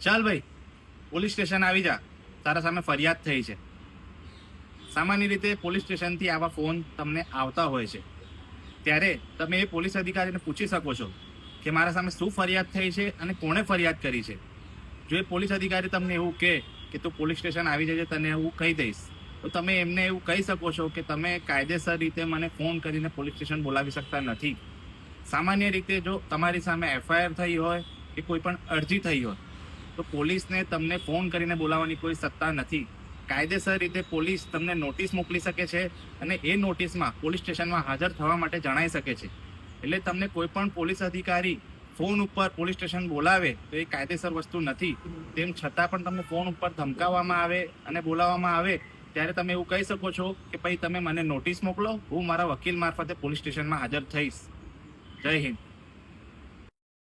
ચાલ ભાઈ, police station આવી જા. તારા સામે ફરિયાદ થઈ છે. સામાન્ય રીતે પોલીસ સ્ટેશનથી આવા ફોન તમને આવતા હોય છે. ત્યારે તમે એ પોલીસ અધિકારીને પૂછી શકો છો કે મારા સામે શું ફરિયાદ થઈ છે અને કોણે ફરિયાદ કરી છે. જો એ પોલીસ અધિકારી તમને એવું કહે કે તું પોલીસ સ્ટેશન આવી જજે, તને એવું કહી દઈશ. તો તમે એમને એવું કહી શકો છો કે તમે કાયદેસર રીતે મને ફોન કરીને પોલીસ સ્ટેશન બોલાવી શકતા નથી. સામાન્ય રીતે જો તમારી સામે એફઆઈઆર થઈ હોય કે કોઈ પણ અરજી થઈ હોય તો પોલીસને તમને ફોન કરીને બોલાવવાની કોઈ સત્તા નથી. કાયદેસર રીતે પોલીસ તમને નોટિસ મોકલી શકે છે અને એ નોટિસમાં પોલીસ સ્ટેશનમાં હાજર થવા માટે જણાઈ શકે છે. એટલે તમને કોઈ પણ પોલીસ અધિકારી ફોન ઉપર પોલીસ સ્ટેશન બોલાવે તો એ કાયદેસર વસ્તુ નથી. તેમ છતાં પણ તમને ફોન ઉપર ધમકાવવામાં આવે અને બોલાવવામાં આવે ત્યારે તમે એવું કહી શકો છો કે ભાઈ, તમે મને નોટિસ મોકલો, હું મારા વકીલ મારફતે પોલીસ સ્ટેશનમાં હાજર થઈશ. જય હિન્દ.